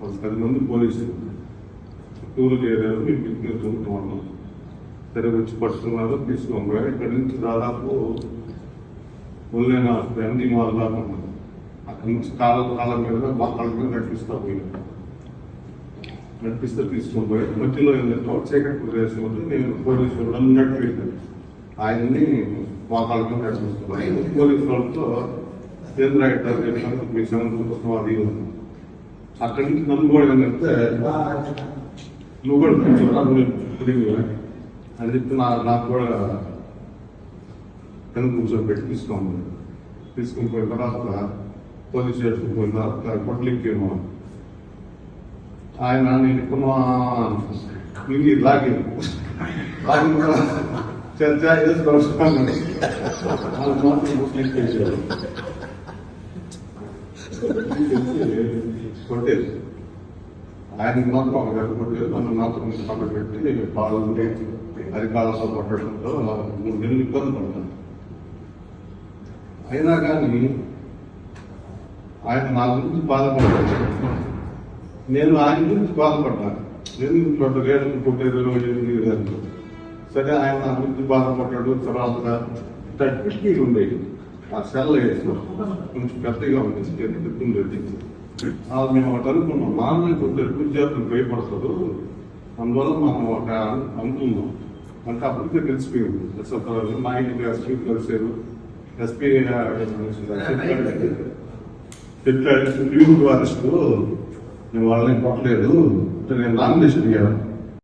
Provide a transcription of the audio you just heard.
ఒక పది మంది పోలీసులు టూర్కి ఏరియాలో మేము బిజినెస్ ఉంటున్నాం సరే వచ్చి పట్టుకున్నారు తీసుకొని ఇక్కడి నుంచి దాదాపు మొదలైన ఎండి మాల్ దాకా అక్కడి నుంచి కాలం కాలం మీద వాళ్ళ మీద నడిపిస్తా పోయినా నడిపిస్తే తీసుకొని పోయారు మధ్యలో ఏంటంటే చీకటి ప్రదేశం ఉంది నేను పోలీసులు అన్నట్టు ఆయన్ని వాళ్ళ మీద నడిపిస్తున్నాను పోలీసు వాళ్ళతో కేంద్ర చెప్పినందుకు మీ సంబంధించిన అది ఉంది. అక్కడి నుంచి నన్ను కూడా ఏంటంటే నువ్వు కూడా కొంచెం నువ్వు అని చెప్పి నా నాకు కూడా కింద కూర్చోబెట్టి తీసుకోమని తీసుకుని పోయిన తర్వాత పోలీస్ స్టేషన్ పోయిన తర్వాత కొట్లిక్కేమో ఆయన నేను ఇప్పుడు ఇది లాగి లాగి చర్చ చేసుకోవాలి కొట్టేది ఆయన మాత్రం ఒక గట్టు కొట్టేది నన్ను మాత్రం పక్కన పెట్టి పాలు అది కాలంలో కొట్టడంతో మూడు నెలలు ఇబ్బంది పడతాను అయినా కానీ ఆయన నా గురించి బాధపడ్డాడు. నేను ఆయన గురించి బాధపడ్డాను నేను చోట రేట్లు కొట్టేది ఎనిమిది గంటలు సరే ఆయన నా గురించి బాధపడ్డాడు. తర్వాత కిటికీ ఉండేది. ఆ సెల్ వేసిన కొంచెం పెద్దగా ఉండేది. అది మేము ఒకటి అనుకున్నాం మామూలు కొంచెం విద్యార్థులు భయపడతారు అందువల్ల మనం ఒక అనుకున్నాం. అంటే అప్పటికే తెలిసిపోయింది. అసలు మా ఇంటికి ఎస్పీ కలిసారు ఎస్పీ అరెస్ట్ నేను వాళ్ళని కొట్టలేదు. నేను నామినేషన్ ఇయ్యాను.